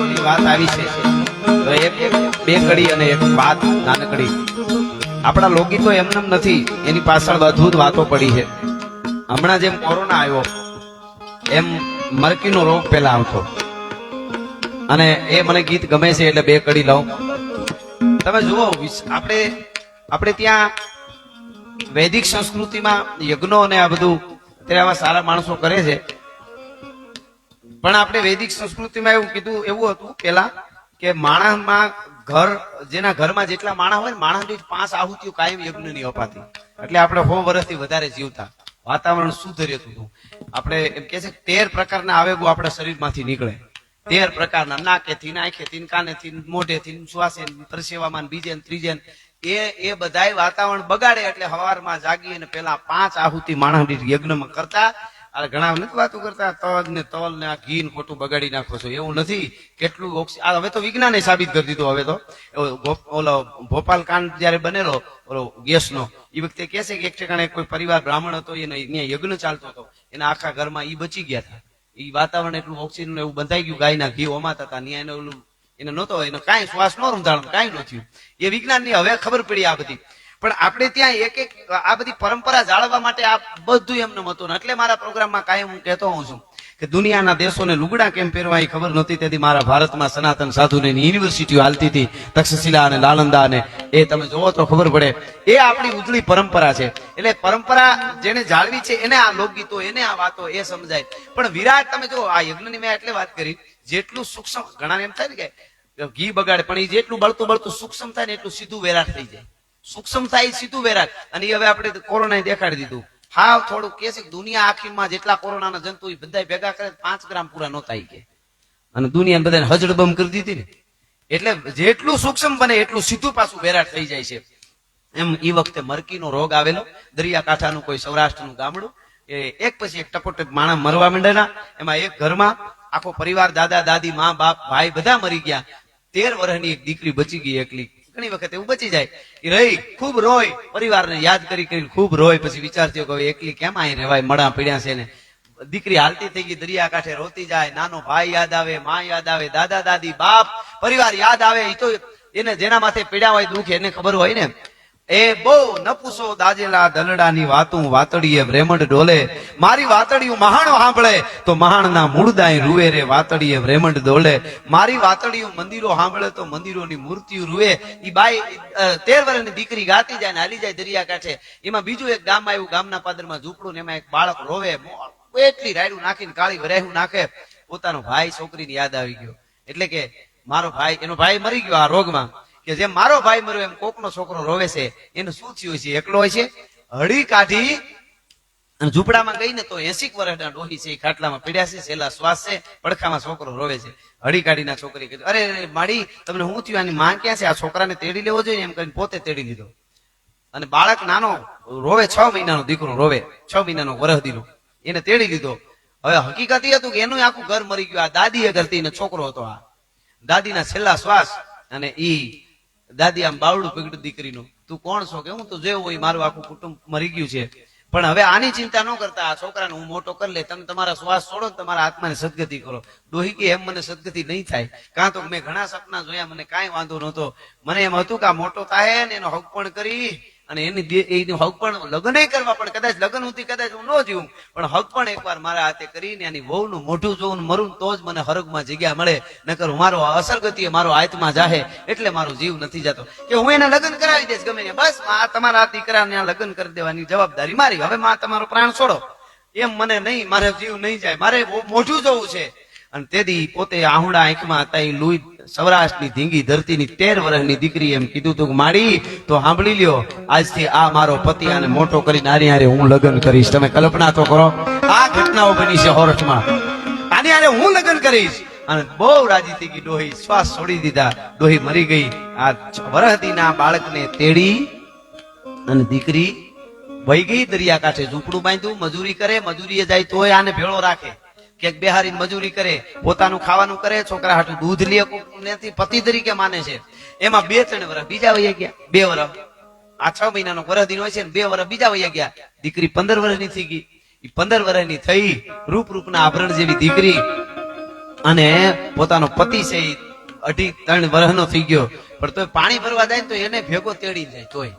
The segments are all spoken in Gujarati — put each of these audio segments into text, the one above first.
લોકગીતોની વાત આવી છે. તો એક બે કડી અને એક વાત નાનકડી. આપણા લોકગીતો એમનેમ નથી, એની પાછળ અદ્ભુત વાતો પડી છે. હમણાં જેમ કોરોના આવ્યો, એમ મરકીનો રોગ પહેલા આવતો. અને એ મને ગીત ગમે છે એટલે બે કડી લઉં. તમે જુઓ આપણે આપણે ત્યાં વૈદિક સંસ્કૃતિમાં યજ્ઞો અને આ બધું, ત્યારે આવા સારા માણસો કરે છે. પણ આપણે વૈદિક સંસ્કૃતિમાં એવું કીધું, એવું હતું પેલા કે માણસમાં ઘર, જેના ઘરમાં જેટલા માણસ હોય માણસ દીઠ પાંચ આહુતિઓ કાયમ યજ્ઞની અપાતી. એટલે આપણે સો વર્ષથી વધારે જીવતા. વાતાવરણ શુદ્ધ રહેતું હતું. આપણે એમ કે છે તેર પ્રકારના આવેગો આપણા શરીરમાંથી નીકળે. તેર પ્રકારના નાકેથી નાખેથી કાનેથી, મોઢેથી શ્વાસે પરસેવામાં બીજે ત્રીજે એ એ બધાય વાતાવરણ બગાડે એટલે હવારમાં જાગી અને પેલા પાંચ આહુતિ માણસ દીઠ યજ્ઞમાં કરતા અને ઘણા નથી વાતો કરતા? તજ ને તલ ને આ ઘી ને ખોટું બગાડી નાખો છો. એવું નથી. કેટલું આ હવે તો વિજ્ઞાને સાબિત કરી દીધું હવે તો. ઓલો ભોપાલ કાંડ જયારે બનેલો, ઓલો ગેસનો, એ વખતે કે છે કે એક ઠેકાણે કોઈ પરિવાર બ્રાહ્મણ હતો, એને ત્યાં યજ્ઞ ચાલતો હતો. એના આખા ઘરમાં એ બચી ગયા હતા. એ વાતાવરણ એટલું ઓક્સિજન એવું બંધાઈ ગયું, ગાયના ઘી ઓમાતા હતા. ત્યાં એને ઓલું એને નહોતો, એનો કાંઈ શ્વાસ ન રૂંધાણો, કાંઈ ન થયું. એ વિજ્ઞાનની હવે ખબર પડી આ બધી. પણ આપણે ત્યાં એક એક, આ બધી પરંપરા જાળવવા માટે આ બધું એમનું હતું એટલે મારા પ્રોગ્રામમાં કાયમ હું કહેતો હોઉં છું કે દુનિયાના દેશોને લુગડા કેમ પહેરવા એ ખબર નહોતી. તેથી મારા ભારતમાં સનાતન સાધુની યુનિવર્સિટીઓ હાલતી હતી, તક્ષશિલા અને નાલંદા અને એ તમે જોવો તો ખબર પડે. એ આપણી ઉજળી પરંપરા છે. એટલે પરંપરા જેને જાળવી છે એને આ લોકગીતો, એને આ વાતો એ સમજાય. પણ વિરાટ, તમે જો આ યજ્ઞની મેં એટલે વાત કરી, જેટલું સૂક્ષ્મ ઘણા એમ થાય ને કે ઘી બગાડે, પણ એ જેટલું બળતું બળતું સૂક્ષ્મ થાય ને એટલું સીધું વેરાટ થઈ જાય. સૂક્ષ્મ થાય એ સીધું વેરાય અને હવે આપણે કોરોના દેખાડી દીધું. હા થોડું કે છે દુનિયા આખીમાં જેટલા કોરોનાના જંતુ બધા ભેગા કરે, પાંચ ગ્રામ પૂરા નહોતા કે. અને દુનિયા બધાને હજડબમ કરી દીધી ને. એટલે જેટલું સૂક્ષ્મ બને એટલું સીધું પાછું વેરાટ થઈ જાય છે. એમ એ વખતે મરકીનો રોગ આવેલો, દરિયાકાંઠાનું કોઈ સૌરાષ્ટ્રનું ગામડું. એ એક પછી એક ટપોટપ માણસ મરવા માંડેલા એમાં એક ઘરમાં આખો પરિવાર, દાદા, દાદી, મા, બાપ, ભાઈ બધા મરી ગયા. તેર વર્ષની એક દીકરી બચી ગઈ એકલી. ઘણી વખત એવું બચી જાય રહી ખૂબ રોય, પરિવારને યાદ કરી કરી ખૂબ રોય, પછી વિચાર થયો કે એકલી કેમ અહીં રહેવાય મડા પીડ્યા છે ને. દીકરી હાલતી થઈ ગઈ, દરિયા કાંઠે રોતી જાય, નાનો ભાઈ યાદ આવે, માં યાદ આવે, દાદા દાદી, બાપ, પરિવાર યાદ આવે એ તો એને જેના માથે પીડ્યા હોય, દુઃખ, એને ખબર હોય ને. એ બહુ ન પૂછો દાજેલા દલડાની વાતું વાતડીએ બ્રેમડ ડોલે. મારી વાતડિયું મહાણ સાંભળે તો મહાણના મૂળદાય રૂવે રે વાતડીએ બ્રેમડ ડોલે. મારી વાતડિયું મંદિરો સાંભળે તો મંદિરોની મૂર્તિઓ રૂવે ઈ બાઈ તેર વર્ષની દીકરી ગાતી જાય ને હાલી જાય દરિયા કાંઠે. એમાં બીજું એક ગામ આવ્યું, ગામના પાદરમાં ઝૂંપડું ને એમાં એક બાળક રોવે. એટલી રાયડું નાખીને કાળી વરાયું નાખે. પોતાનો ભાઈ છોકરીની યાદ આવી ગયો. એટલે કે મારો ભાઈ, એનો ભાઈ મરી ગયો આ રોગમાં. કે જેમ મારો ભાઈ મર્યો, એમ કોકનો છોકરો રોવે છે, એનું શું થયું છે? એકલો હોય છે? હળી કાઢી અને ઝૂંપડામાં ગઈ ને તો એસી વર્ષના ડોહી છે ખાટલામાં પીડ્યા છે, છેલ્લા શ્વાસ છે, પડખામાં છોકરો રોવે છે. હળી કાઢીના છોકરી કીધું, અરે માડી, તમને હું થયું? આની માં ક્યાં છે? આ છોકરાને તેડી લેવો જોઈએ? એમ કરીને પોતે તેડી લીધો. અને બાળક નાનો રોવે, છ મહિનાનો દીકરો રોવે, છ મહિનાનો વરહ દીનો. એને તેડી લીધો. હવે હકીકત એ હતું કે એનું આખું ઘર મરી ગયું. આ દાદી એ કરતી છોકરો હતો આ. દાદીના છેલ્લા શ્વાસ અને ઈ દાદી આમ બાવડું પકડ્યું દીકરીનું. તું કોણ છો કે? હું તો જેવું હોય મારું આખું કુટુંબ મરી ગયું છે. પણ હવે આની ચિંતા ન કરતા આ છોકરાને હું મોટો કરી લે તમે તમારા શ્વાસ છોડો તમારા આત્માને સદગતિ કરો. ડોહી કે એમ મને સદગતિ નહીં થાય. કાં તો મેં ઘણા સપના જોયા, મને કાંઈ વાંધો નહોતો. મને એમ હતું કે આ મોટો થાય ને એનો હક પણ કરી અને એની એની હક પણ લગ્ન કરવા, પણ કદાચ લગ્ન સુધી કદાચ હું ન જીવું, પણ હક પણ એકવાર મારા હાથે કરીને એની વહુનું મોઢું જોવું મરું તો જ મને હરગમાં જગ્યા મળે. નકર મારો અસર ગતિએ મારો આયતમાં જાહે, એટલે મારો જીવ નથી જતો. કે હું એને લગ્ન કરાવી દઈશ ગમે બસ આ તમારા દીકરાને આ લગ્ન કરી દેવાની જવાબદારી મારી. હવે માં તમારો પ્રાણ છોડો. એમ મને નહીં, મારે જીવ નહીં જાય. મારે મોઢું જોવું છે. અને તેથી પોતે આહુડા આંખમાં હતા એ લુઈ સૌરાષ્ટ્રની ધીંગી ધરતીની તેર વર્ષની દીકરી એમ કીધું તું માડી, તો સાંભળી લ્યો, આજથી આ મારો પતિ આને મોટો કરી નારી હારે હું લગ્ન કરીશ. તમે કલ્પના તો કરો, આ ઘટનાઓ બની છે હોરઠમાં. આની હારે હું લગ્ન કરીશ. અને બહુ રાજી થઈ ગઈ ડોહી. શ્વાસ છોડી દીધા. ડોહી મરી ગઈ. આ વરહદીના બાળકને તેડી અને દીકરી વહી ગઈ દરિયા કાંઠે ઝૂંપડું બાંધ્યું. મજૂરી કરે, મજૂરીએ જાય તોય આને ભેળો રાખે. ક્યાંક બિહારી મજૂરી કરે, પોતાનું ખાવાનું કરે, છોકરા હાટું દૂધ લે નથી પતિ તરીકે માને છે. એમાં બે ત્રણ વર્ષ બીજા વહી ગયા. બે વર્ષ આ છ મહિનાનો વર્ષ દિન હોય છે બે વર્ષ બીજા વહી ગયા. દીકરી પંદર વર્ષની થઈ ગઈ. પંદર વર્ષની થઈ રૂપ રૂપના આભરણ જેવી દીકરી. અને પોતાનો પતિ છે અઢી ત્રણ વર્ષનો થઈ ગયો. પણ તોય પાણી ભરવા જાય તો એને ભેગો તેડી જાય, તોય.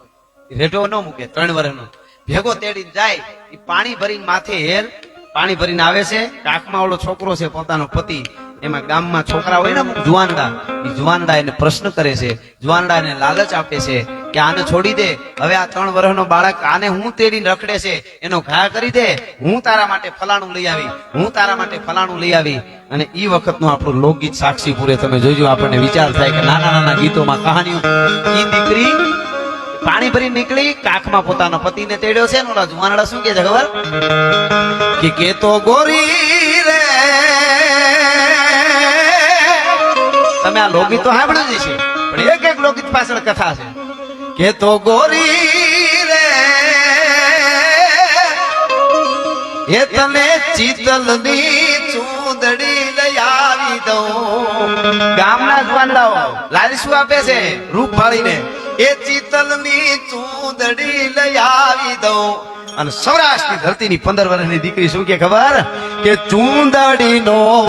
રેઢો ન મૂકે, ત્રણ વર્ષનો ભેગો તેડી જાય પાણી ભરીને માથે હેર પાણી ભરીને આવે છે. કાકમાં ઓલો છોકરો છે, પોતાનો પતિ. એમાં ગામમાં છોકરા હોય ને જુવાનડા એ જુવાનદા એને પ્રશ્ન કરે છે. જુવાનદા એને લાલચ આપે છે કે આને છોડી દે. હવે આ ત્રણ વર્ષનો બાળક આને હું તેડી રખડે છે? એનો ઘા કરી દે. હું તારા માટે ફલાણું લઈ આવી. હું તારા માટે ફલાણું લઈ આવી. અને એ વખતનું આપણું લોકગીત સાક્ષી પૂરે. તમે જોજો આપણને વિચાર થાય કે નાના નાના ગીતોમાં કહાનીઓ. એ દીકરી પાણી ભરી નીકળી, કાખમાં પોતાના પતિને તેડ્યો છે ને જુવાનડા શું કે છે ખબર? કે કે તો ગોરી રે. તમે આ લોકગીત તો સાંભળ્યું જ છે પણ એક એક લોકગીત પાછળ કથા છે. કે તો ગોરી રે. એ તને ચિતલની ચૂંદડી લઈ આવી દઉં. ગામના જુવાનડાઓ લાલ શું આપે છે? રૂપ ફાળીને. એ ચિતલની ચૂંદડી લઈ આવી દઉં. અને સૌરાષ્ટ્રની ધરતીની પંદર વર્ષની દીકરી શું કે ખબર? કે ચૂંદડી નો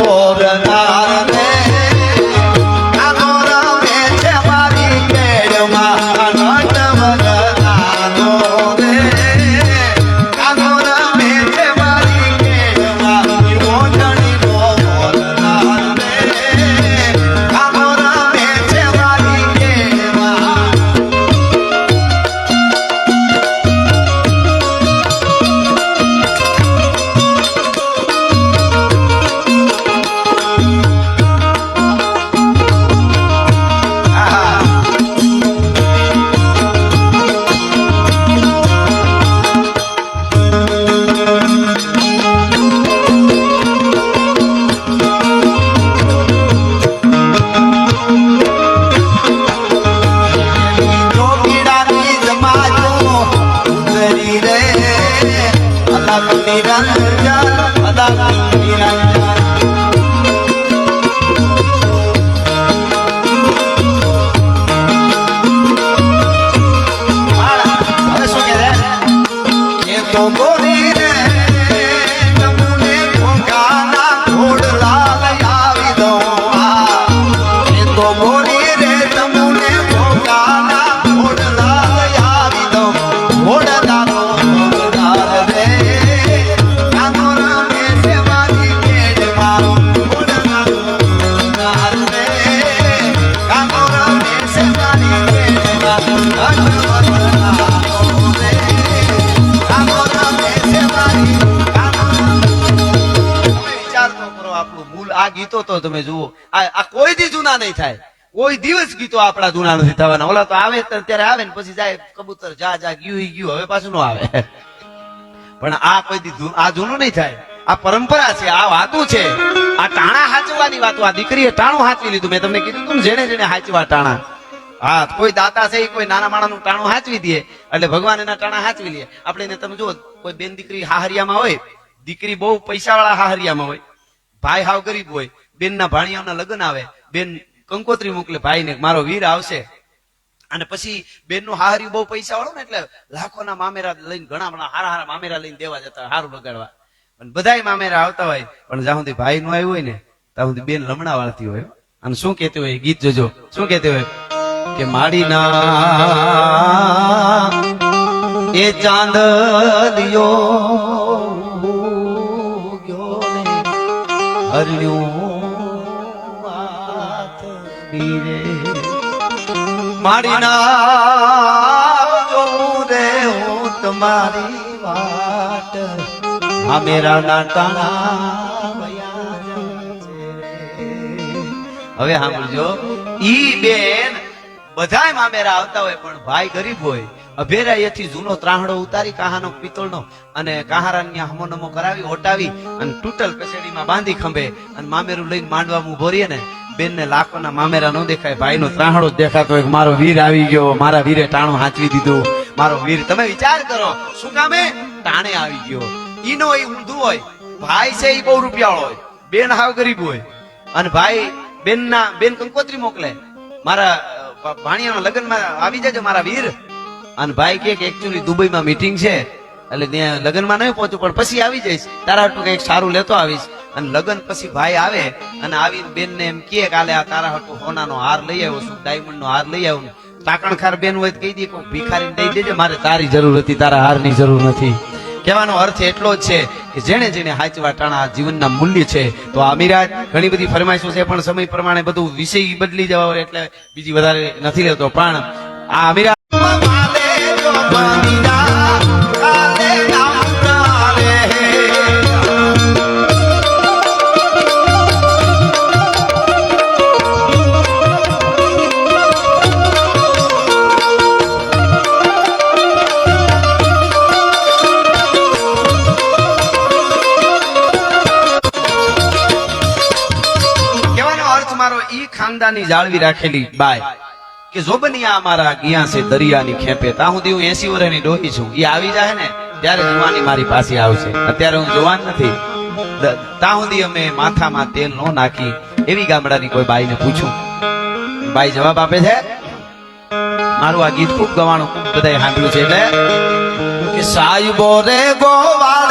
নাম নিরন্তর આપણું આ ગીતો તો તમે જુઓ. આ કોઈ દી જૂના નહીં થાય. કોઈ દિવસ ગીતો આપણા જૂના નથી થવાના. ઓલા તો આવે ત્યારે આવે ને પછી જાય કબૂતર, જા જા, ગયું ગયું, હવે પાછું નો આવે. પણ આ કોઈ દી આ જૂનું નહીં થાય. આ પરંપરા છે, આ વાતું છે. આ ટાણા હાચવાની વાતો, આ દીકરીએ ટાણું હાચવી લીધું. મેં તમને કીધું તું જેને જેને હાચવા ટાણા. હા, કોઈ દાતા છે કોઈ નાના માણાનું ટાણું હાચવી દે, એટલે ભગવાન એના ટાણા હાચવી લે. આપણે તમે જુઓ, કોઈ બેન દીકરી હાહરિયામાં હોય, દીકરી બહુ પૈસા વાળા હાહરિયામાં હોય ભાઈ હાવ ગરીબ હોય બેન ના ભાણિયાના લગ્ન આવે, બેન કંકોત્રી મોકલે ભાઈ ને મારો વીર આવશે. અને પછી બેનનું હારી બહુ પૈસા વાળો ને એટલે લાખોના મામેરા લઈને, ઘણા બધા હારા હારા મામેરા લઈને દેવા જતા, હારું બગાડવા પણ બધા મામેરા આવતા હોય, પણ જ્યાં સુધી ભાઈ નું આવ્યું હોય ને, ત્યાં સુધી બેન લમણા વાળતી હોય અને શું કેતી હોય ગીત જોજો. શું કેતી હોય? કે માડીના એ ચાંદલિયો ગયો વાત બીરે. માડીના રે હું તમારી વાટ આ મેરા રે. હવે સાંભળજો, ઈ બેન બધાય મામેરા આવતા હોય, પણ ભાઈ ગરીબ હોય. અભેરાયેથી જૂનો ત્રાહડો ઉતારી કાહાનો પિત્તળનો અને કાહારાની હમો કરાવી, ઓટાવી અને તૂટલ કચેડીમાં બાંધી ખંભે અને મામેરું લઈને માંડવામાં ઊભો રહીએ ને, બેનને લાખોના મામેરા ન દેખાય, ભાઈનો ત્રાહડો જ દેખાતો હોય મારો વીર આવી ગયો, મારા વીરે ટાણું હાંચવી દીધું, મારો વીર, તમે વિચાર કરો, શું કામે? ટાણે આવી ગયો. ઈનો એ ઊંધું હોય, ભાઈ છે એ બહુ રૂપિયાળો હોય, બેન હાવ ગરીબ હોય. અને ભાઈ બેનના, બેન કંકોત્રી મોકલે. મારા ભાણિયાના લગ્નમાં આવી જજો મારા વીર. અને ભાઈ કે એકચ્યુઅલી દુબઈમાં મીટિંગ છે. એટલે ત્યાં લગ્નમાં નહીં પહોંચું, પણ પછી આવી જઈશ. તારા હાટું કંઈક સારું લેતો આવીશ. અને લગ્ન પછી ભાઈ આવે અને આવી બેનને એમ કહે કાલે આ તારા હાટુ સોનાનો હાર લઈ આવ્યો છું ડાયમંડનો હાર લઈ આવ્યો તાકણખાર બેન હોય કહી દે કોઈ દઈ દેજે, મારે તારી જરૂર હતી, તારા હારની જરૂર નથી. કહેવાનો અર્થ એટલો જ છે કે જેણે જેણે હાચવા ટાણા જીવનના મૂલ્ય છે, તો આ અમીરાજ ઘણી બધી ફરમાઈશો છે, પણ સમય પ્રમાણે બધું વિષય બદલી જવા એટલે બીજી વધારે નથી લેતો. પણ આ અમીરાજ ખાનદાની જાળવી રાખેલી બાય. કે જોબનિયા અમારા ગયા છે દરિયાની ખેપે તા હું હું એસી વર્ષની ડોહી છું. એ આવી જાય ને, ત્યારે જવાની મારી પાસે આવશે. અત્યારે હું જવાન નથી. તા સુધી અમે માથામાં તેલ નો નાખી એવી ગામડાની કોઈ બાઈને પૂછું. બાઈ જવાબ આપે છે? મારું આ ગીત ખૂબ ગવાનું બધાએ સાંભળ્યું છે એટલે કે સાહેબો રે ગોવા